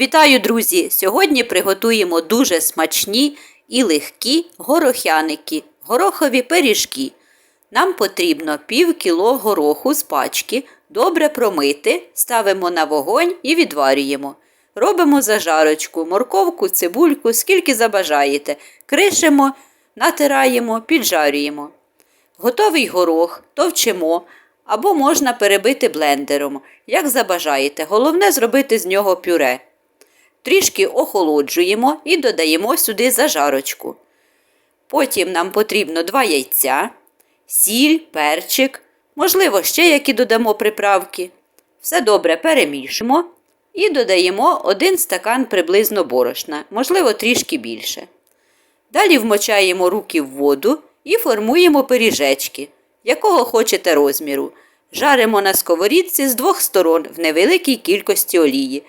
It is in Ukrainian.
Вітаю, друзі! Сьогодні приготуємо дуже смачні і легкі горохяники, горохові пиріжки. Нам потрібно пів кіло гороху з пачки, добре промити, ставимо на вогонь і відварюємо. Робимо зажарочку, морковку, цибульку, скільки забажаєте. Кришимо, натираємо, піджарюємо. Готовий горох товчимо або можна перебити блендером, як забажаєте. Головне зробити з нього пюре. Трішки охолоджуємо і додаємо сюди зажарочку. Потім нам потрібно 2 яйця, сіль, перчик, можливо, ще які додамо приправки. Все добре перемішуємо і додаємо 1 стакан приблизно борошна, можливо, трішки більше. Далі вмочаємо руки в воду і формуємо пиріжечки, якого хочете розміру. Жаримо на сковорідці з двох сторон в невеликій кількості олії.